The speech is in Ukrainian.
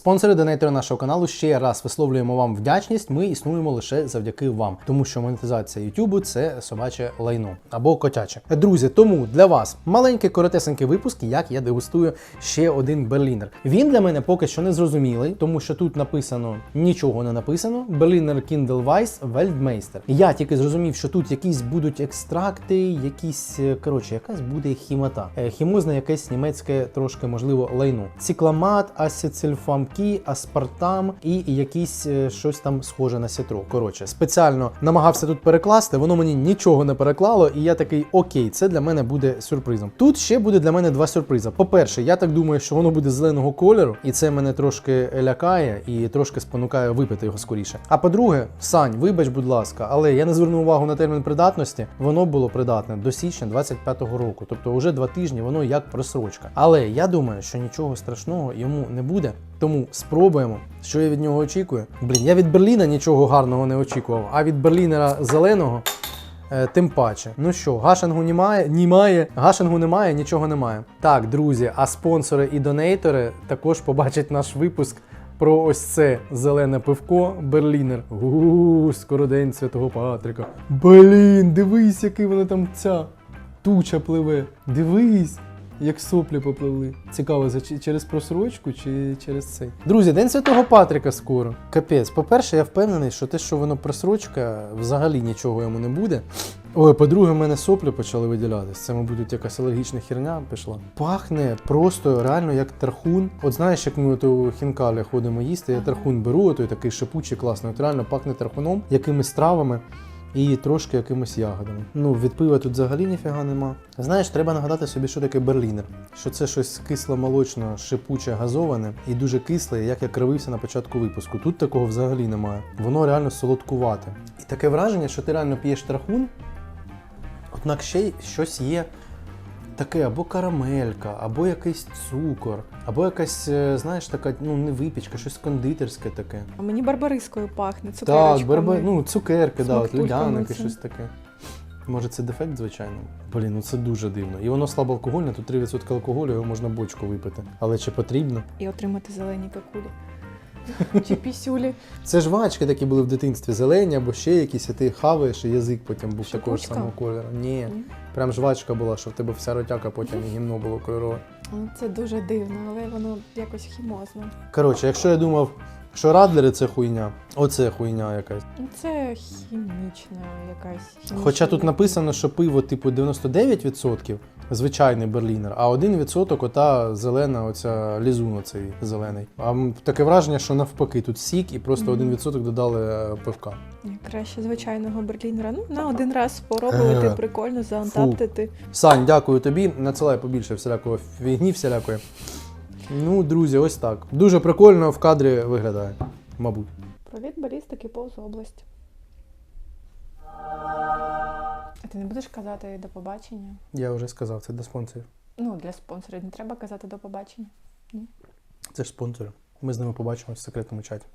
Спонсори донейтери нашого каналу ще раз висловлюємо вам вдячність. Ми існуємо лише завдяки вам, тому що монетизація YouTube – це собаче лайно або котяче. Друзі, тому для вас маленький коротесенький випуск, як я дегустую ще один берлінер. Він для мене поки що не зрозумілий, тому що тут написано нічого не написано. Берлінер Kindle Weiss Weltmeister. Я тільки зрозумів, що тут якісь будуть екстракти, якісь е, коротше, якась буде хімота. Е, Хімозне якесь німецьке трошки можливо лайно. Цикламат, ацетильфамкі, аспартам і якісь е, щось там схоже на сітро. Коротше, спеціально намагався тут перекласти, воно мені нічого не переклало, і я такий окей, це для мене буде сюрпризом. Тут ще буде для мене два сюрпризи. По-перше, я так думаю, що воно буде зеленого кольору, і це мене трошки лякає і трошки спонукає випити його скоріше. А по-друге, Сань, вибач, будь ласка, але я не звернув увагу на термін придатності. Воно було придатне до січня 25-го року, тобто вже два тижні воно як просрочка. Але я думаю, що нічого страшного йому не буде. Тому спробуємо, що я від нього очікую. Блін, я від Берліна нічого гарного не очікував, а від Берлінера зеленого. Е, Тим паче. Ну що, гашингу немає, немає, гашингу немає, нічого немає. Так, друзі, а спонсори і донейтори також побачать наш випуск про ось це зелене пивко Берлінер. У, скоро день Святого Патрика. Блін, дивись, який воно там ця туча пливе. Дивись. Як соплі попливли. Цікаво, через просрочку чи через цей. Друзі, День Святого Патрика скоро. Капець. По-перше, я впевнений, що те, що воно просрочка, взагалі нічого йому не буде. Ой, по-друге, в мене соплі почали виділятись. Це, мабуть, тут якась алергічна херня пішла. Пахне просто реально як тархун. От знаєш, як ми у хінкалі ходимо їсти, я тархун беру, той такий шипучий, класний. От реально пахне тархуном, якимись травами. І трошки якимись ягодами. Ну, від пива тут взагалі ніфіга нема. Знаєш, треба нагадати собі, що таке берлінер. Що це щось кисло-молочно, шипуче, газоване і дуже кисле, як я кривився на початку випуску. Тут такого взагалі немає. Воно реально солодкувате. І таке враження, що ти реально п'єш трахун, однак ще й щось є таке або карамелька, або якийсь цукор, або якась, е, знаєш, така ну не випічка, щось кондитерське таке. А мені барбарискою пахне, цукерочками. Так, берба... ну, цукерки, да, от людяники, щось таке. Може, це дефект, звичайно. Блін, ну це дуже дивно. І воно слабоалкогольне, тут 3% алкоголю, його можна бочку випити. Але чи потрібно? І отримати зелені какулі. Чи пісюлі. Це жвачки такі були в дитинстві, зелені або ще якісь, і ти хаваєш, і язик потім був такого ж самого кольору. Ні, Ні? Прям жвачка була, що в тебе вся ротяка потім і гімно було кольорове. Це дуже дивно, але воно якось хімозно. Коротше, якщо я думав, що радлери це хуйня, оце хуйня якась. Це хімічна якась. хімічна Хоча тут написано, що пиво типу 99%, звичайний берлінер, а 1% ота зелена, оця лізун оцей зелений. А таке враження, що навпаки, тут сік і просто Мгм. 1% додали е, пивка. Краще звичайного берлінера. Ну, на один раз спробувати, Е, прикольно, заантаптити. Сань, дякую тобі. Надсилай побільше всілякого фігні всілякої. Ну, друзі, ось так. Дуже прикольно в кадрі виглядає, мабуть. Провід балістики повз область. А ти не будеш казати до побачення? Я вже сказав, це до спонсорів. Ну, для спонсорів не треба казати до побачення. Ні? Це ж спонсори. Ми з ними побачимося в секретному чаті.